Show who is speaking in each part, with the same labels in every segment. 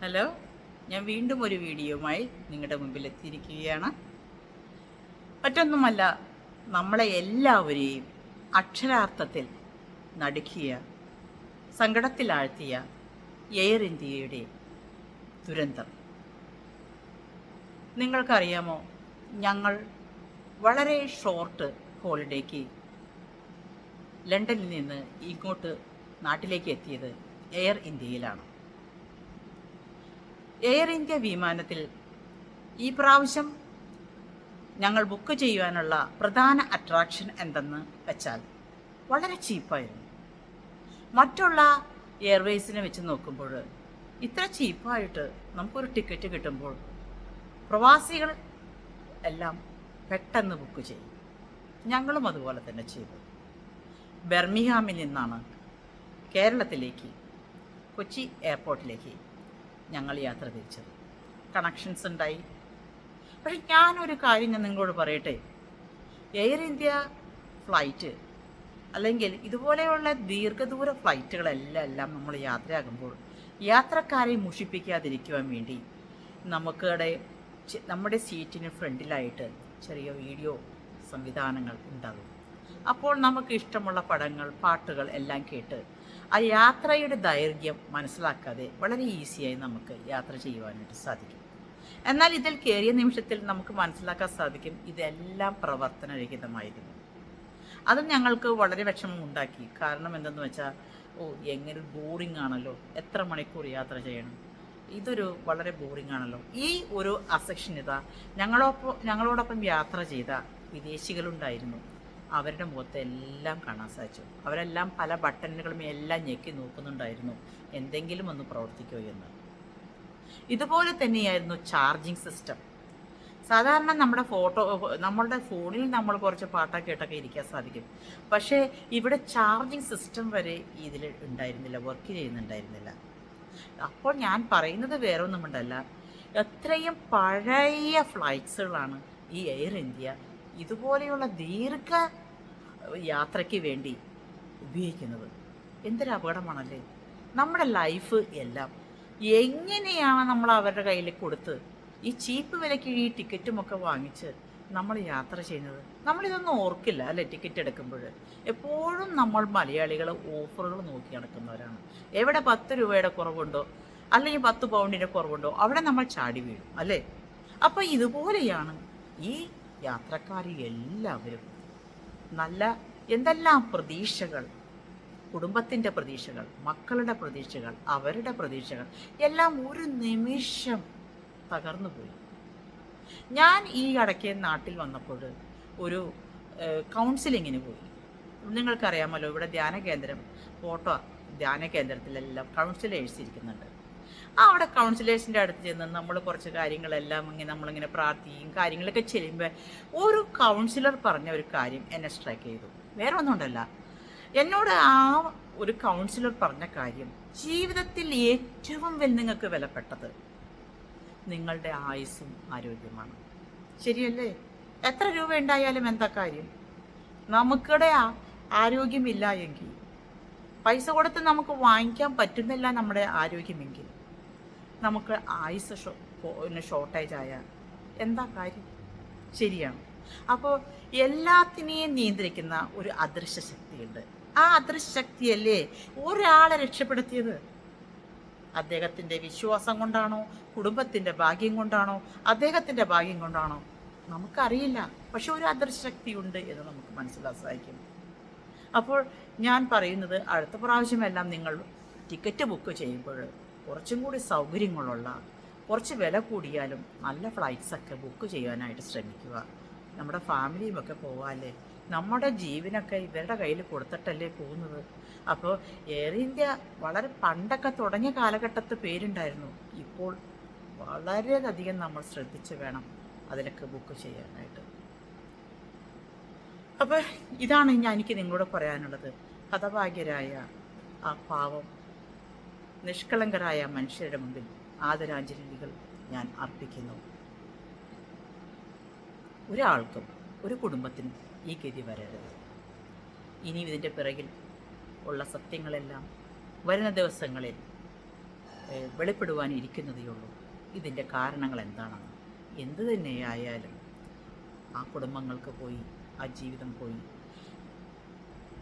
Speaker 1: Hello ഞാൻ വീണ്ടും ഒരു വീഡിയോയുമായി നിങ്ങളുടെ മുമ്പിൽ എത്തിയിരിക്കുകയാണ് മറ്റൊന്നുമല്ല നമ്മളെ എല്ലാവരെയും അക്ഷരാർത്ഥത്തിൽ നടുക്കിയ സങ്കടത്തിലാഴ്ത്തിയ എയർ ഇന്ത്യയുടെ ദുരന്തം. നിങ്ങൾക്കറിയാമോ ഞങ്ങൾ വളരെ ഷോർട്ട് ഹോളിഡേക്ക് ലണ്ടനിൽ നിന്ന് ഇങ്ങോട്ട് നാട്ടിലേക്ക് എത്തിയത് എയർ ഇന്ത്യയിലാണ് എയർ ഇന്ത്യ വിമാനത്തിൽ ഈ പ്രാവശ്യം ഞങ്ങൾ ബുക്ക് ചെയ്യുവാനുള്ള പ്രധാന അട്രാക്ഷൻ എന്തെന്ന് വെച്ചാൽ വളരെ ചീപ്പായിരുന്നു മറ്റുള്ള എയർവേസിനെ വെച്ച് നോക്കുമ്പോൾ ഇത്ര ചീപ്പായിട്ട് നമുക്കൊരു ടിക്കറ്റ് കിട്ടുമ്പോൾ പ്രവാസികൾ എല്ലാം പെട്ടെന്ന് ബുക്ക് ചെയ്യും. ഞങ്ങളും അതുപോലെ തന്നെ ചെയ്തു. ബെർമിഹാമിൽ നിന്നാണ് കേരളത്തിലേക്ക് കൊച്ചി എയർപോർട്ടിലേക്ക് ഞങ്ങൾ യാത്ര തിരിച്ചത്. കണക്ഷൻസ് ഉണ്ടായി. പക്ഷെ ഞാനൊരു കാര്യം ഞാൻ നിങ്ങളോട് പറയട്ടെ? എയർ ഇന്ത്യ ഫ്ലൈറ്റ് അല്ലെങ്കിൽ ഇതുപോലെയുള്ള ദീർഘദൂര ഫ്ലൈറ്റുകളെല്ലാം നമ്മൾ യാത്രയാകുമ്പോൾ യാത്രക്കാരെ മുഷിപ്പിക്കാതിരിക്കുവാൻ വേണ്ടി നമുക്കടെ നമ്മുടെ സീറ്റിന് ഫ്രണ്ടിലായിട്ട് ചെറിയ വീഡിയോ സംവിധാനങ്ങൾ ഉണ്ടാകും. അപ്പോൾ നമുക്ക് ഇഷ്ടമുള്ള പടങ്ങൾ പാട്ടുകൾ എല്ലാം കേട്ട് ആ യാത്രയുടെ ദൈർഘ്യം മനസ്സിലാക്കാതെ വളരെ ഈസിയായി നമുക്ക് യാത്ര ചെയ്യുവാനായിട്ട് സാധിക്കും. എന്നാൽ ഇതിൽ കയറിയ നിമിഷത്തിൽ നമുക്ക് മനസ്സിലാക്കാൻ സാധിക്കും ഇതെല്ലാം പ്രവർത്തനരഹിതമായിരുന്നു. അത് ഞങ്ങൾക്ക് വളരെ വിഷമം ഉണ്ടാക്കി. കാരണം എന്തെന്ന് വെച്ചാൽ ഓ എങ്ങനെ ബോറിംഗ് ആണല്ലോ? എത്ര മണിക്കൂർ യാത്ര ചെയ്യണം? ഇതൊരു വളരെ ബോറിംഗ് ആണല്ലോ? ഈ ഒരു അസക്ഷണ്യത ഞങ്ങളോടൊപ്പം ഞങ്ങളോടൊപ്പം യാത്ര ചെയ്ത വിദേശികളുണ്ടായിരുന്നു. അവരുടെ മുഖത്ത് എല്ലാം കാണാൻ സാധിച്ചു. അവരെല്ലാം പല ബട്ടണുകളും എല്ലാം ഞെക്കി നോക്കുന്നുണ്ടായിരുന്നു. എന്തെങ്കിലും ഒന്ന് പ്രവർത്തിക്കോ എന്ന്. ഇതുപോലെ തന്നെയായിരുന്നു ചാർജിങ് സിസ്റ്റം. സാധാരണ നമ്മുടെ ഫോട്ടോ നമ്മളുടെ ഫോണിൽ നമ്മൾ കുറച്ച് പാട്ടൊക്കെ ഇട്ടൊക്കെ ഇരിക്കാൻ സാധിക്കും. പക്ഷേ ഇവിടെ ചാർജിങ് സിസ്റ്റം വരെ ഇതിൽ ഉണ്ടായിരുന്നില്ല വർക്ക് ചെയ്യുന്നുണ്ടായിരുന്നില്ല. അപ്പോൾ ഞാൻ പറയുന്നത് വേറെ ഒന്നുമുണ്ടല്ല. എത്രയും പഴയ ഫ്ലൈറ്റ്സുകളാണ് ഈ എയർ ഇന്ത്യ. ഇതുപോലെയുള്ള ദീർഘ യാത്രയ്ക്ക് വേണ്ടി ഉപയോഗിക്കുന്നത്. എന്തൊരു അപകടമാണല്ലേ? നമ്മുടെ ലൈഫ് എല്ലാം. എങ്ങനെയാണ് നമ്മൾ അവരുടെ കയ്യിൽ കൊടുത്ത് ഈ ചീപ്പ് വിലയ്ക്ക് ഈ ടിക്കറ്റുമൊക്കെ വാങ്ങിച്ച് നമ്മൾ യാത്ര ചെയ്യുന്നത്? നമ്മളിതൊന്നും ഓർക്കില്ല അല്ലേ ടിക്കറ്റ് എടുക്കുമ്പോൾ? എപ്പോഴും നമ്മൾ മലയാളികൾ ഓഫറുകൾ നോക്കി നടക്കുന്നവരാണ്. എവിടെ പത്ത് രൂപയുടെ കുറവുണ്ടോ അല്ലെങ്കിൽ പത്ത് പൗണ്ടിന്റെ കുറവുണ്ടോ അവിടെ നമ്മൾ ചാടി വീഴും അല്ലേ? അപ്പോൾ ഇതുപോലെയാണ് ഈ യാത്രക്കാർ എല്ലാവരും നല്ല എന്തെല്ലാം പ്രതീക്ഷകൾ? കുടുംബത്തിന്റെ പ്രതീക്ഷകൾ മക്കളുടെ പ്രതീക്ഷകൾ അവരുടെ പ്രതീക്ഷകൾ എല്ലാം ഒരു നിമിഷം തകർന്നു പോയി. ഞാൻ ഈ ഇടയ്ക്ക് നാട്ടിൽ വന്നപ്പോൾ ഒരു കൗൺസിലിങ്ങിന് പോയി. നിങ്ങൾക്കറിയാമല്ലോ ഇവിടെ ധ്യാന കേന്ദ്രം ഫോട്ടോ ധ്യാന കേന്ദ്രത്തിലെല്ലാം കൗൺസിലേഴ്സ് ഇരിക്കുന്നുണ്ട്. അവിടെ കൗൺസിലേഴ്സിന്റെ അടുത്ത് ചെന്ന് നമ്മൾ കുറച്ച് കാര്യങ്ങളെല്ലാം ഇങ്ങനെ നമ്മളിങ്ങനെ പ്രാർത്ഥിക്കും കാര്യങ്ങളൊക്കെ ചെല്ലുമ്പോൾ ഒരു കൗൺസിലർ പറഞ്ഞ ഒരു കാര്യം എന്നെ സ്ട്രൈക്ക് ചെയ്തു. വേറെ ഒന്നുമുണ്ടല്ല എന്നോട് ആ ഒരു കൗൺസിലർ പറഞ്ഞ കാര്യം ജീവിതത്തിൽ ഏറ്റവും നിങ്ങൾക്ക് വിലപ്പെട്ടത് നിങ്ങളുടെ ആയുസ്സും ആരോഗ്യമാണ്. ശരിയല്ലേ? എത്ര രൂപ ഉണ്ടായാലും എന്താ കാര്യം? നമുക്കിടെ ആരോഗ്യമില്ല എങ്കിൽ പൈസ കൊടുത്ത് നമുക്ക് വാങ്ങിക്കാൻ പറ്റുന്നില്ല നമ്മുടെ ആരോഗ്യമെങ്കിൽ. നമുക്ക് ആയുസ് ഷോർട്ടേജ് ആയാൽ എന്താ കാര്യം? ശരിയാണ്. അപ്പോൾ എല്ലാത്തിനെയും നിയന്ത്രിക്കുന്ന ഒരു അദൃശ്യ ശക്തിയുണ്ട്. ആ അദൃശ്യ ശക്തിയല്ലേ ഒരാളെ രക്ഷപ്പെടുത്തിയത്? അദ്ദേഹത്തിന്റെ വിശ്വാസം കൊണ്ടാണോ? കുടുംബത്തിന്റെ ഭാഗ്യം കൊണ്ടാണോ? അദ്ദേഹത്തിന്റെ ഭാഗ്യം കൊണ്ടാണോ? നമുക്കറിയില്ല. പക്ഷെ ഒരു അദൃശ്യ ശക്തിയുണ്ട് എന്ന് നമുക്ക് മനസ്സിലാക്കാൻ സാധിക്കും. അപ്പോൾ ഞാൻ പറയുന്നത് അടുത്ത പ്രാവശ്യമെല്ലാം നിങ്ങൾ ടിക്കറ്റ് ബുക്ക് ചെയ്യുമ്പോൾ കുറച്ചും കൂടി സൗകര്യങ്ങളുള്ള കുറച്ച് വില കൂടിയാലും നല്ല ഫ്ലൈറ്റ്സൊക്കെ ബുക്ക് ചെയ്യാനായിട്ട് ശ്രമിക്കുക. നമ്മുടെ ഫാമിലിയുമൊക്കെ പോവാല്ലേ? നമ്മുടെ ജീവനൊക്കെ ഇവരുടെ കയ്യിൽ കൊടുത്തിട്ടല്ലേ പോകുന്നത്? അപ്പോൾ എയർ ഇന്ത്യ വളരെ പണ്ടൊക്കെ തുടങ്ങിയ കാലഘട്ടത്ത് പേരുണ്ടായിരുന്നു. ഇപ്പോൾ വളരെയധികം നമ്മൾ ശ്രദ്ധിച്ച് വേണം അതിലൊക്കെ ബുക്ക് ചെയ്യാനായിട്ട്. അപ്പോൾ ഇതാണ് ഞാൻ എനിക്ക് നിങ്ങളോട് പറയാനുള്ളത്. ഹതഭാഗ്യരായ ആ പാവം നിഷ്കളങ്കരായ മനുഷ്യരുടെ മുമ്പിൽ ആദരാഞ്ജലികൾ ഞാൻ അർപ്പിക്കുന്നു. ഒരാൾക്കും ഒരു കുടുംബത്തിനും ഈ ഗതി വരരുത്. ഇനി ഇതിന്റെ പിറകിൽ ഉള്ള സത്യങ്ങളെല്ലാം വരുന്ന ദിവസങ്ങളിൽ ഏഹ്, വെളിപ്പെടുവാനിരിക്കുന്നതേ ഉള്ളൂ. ഇതിന്റെ കാരണങ്ങൾ എന്താണെന്ന്? എന്തു തന്നെയായാലും ആ കുടുംബങ്ങൾക്ക് പോയി ആ ജീവിതം പോയി.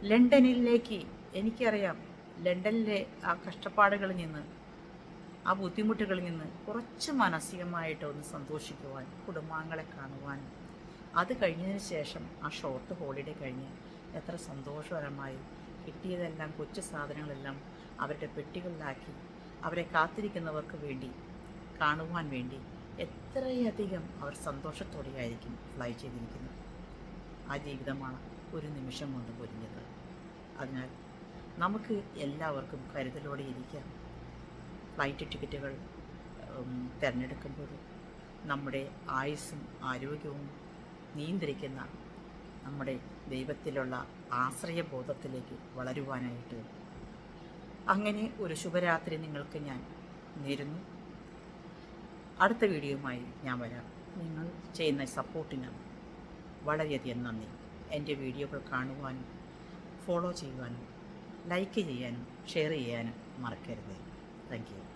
Speaker 1: ലണ്ടനിലേക്ക് എനിക്കറിയാം ലണ്ടനിലെ ആ കഷ്ടപ്പാടുകളിൽ നിന്ന് ആ ബുദ്ധിമുട്ടുകളിൽ നിന്ന് കുറച്ച് മാനസികമായിട്ട് ഒന്ന് സന്തോഷിക്കുവാൻ കുടുംബാംഗങ്ങളെ കാണുവാൻ. അത് കഴിഞ്ഞതിന് ശേഷം ആ ഷോർട്ട് ഹോളിഡേ കഴിഞ്ഞ് എത്ര സന്തോഷകരമായി. കിട്ടിയതെല്ലാം കൊച്ചു സാധനങ്ങളെല്ലാം അവരുടെ പെട്ടികളിലാക്കി അവരെ കാത്തിരിക്കുന്നവർക്ക് വേണ്ടി കാണുവാൻ വേണ്ടി എത്രയധികം അവർ സന്തോഷത്തോടെയായിരിക്കും ഫ്ലൈ ചെയ്തിരിക്കുന്നത്. ആ ജീവിതമാണ് ഒരു നിമിഷം കൊണ്ട് പൊരിഞ്ഞത്. അതിനാൽ നമുക്ക് എല്ലാവർക്കും കരുതലോടെ ഇരിക്കാം. ഫ്ലൈറ്റ് ടിക്കറ്റുകൾ തിരഞ്ഞെടുക്കുമ്പോൾ നമ്മുടെ ആയുസ്സും ആരോഗ്യവും നിയന്ത്രിക്കുന്ന നമ്മുടെ ദൈവത്തിലുള്ള ആശ്രയബോധത്തിലേക്ക് വളരുവാനായിട്ട് അങ്ങനെ ഒരു ശുഭരാത്രി നിങ്ങൾക്ക് ഞാൻ നേരുന്നു. അടുത്ത വീഡിയോയുമായി ഞാൻ വരാം. നിങ്ങൾ ചെയ്യുന്ന സപ്പോർട്ടിന് വളരെയധികം നന്ദി. എന്റെ വീഡിയോകൾ കാണുവാനും ഫോളോ ചെയ്യുവാനും ലൈക്ക് ചെയ്യാനും ഷെയർ ചെയ്യാനും മറക്കരുത്. Thank you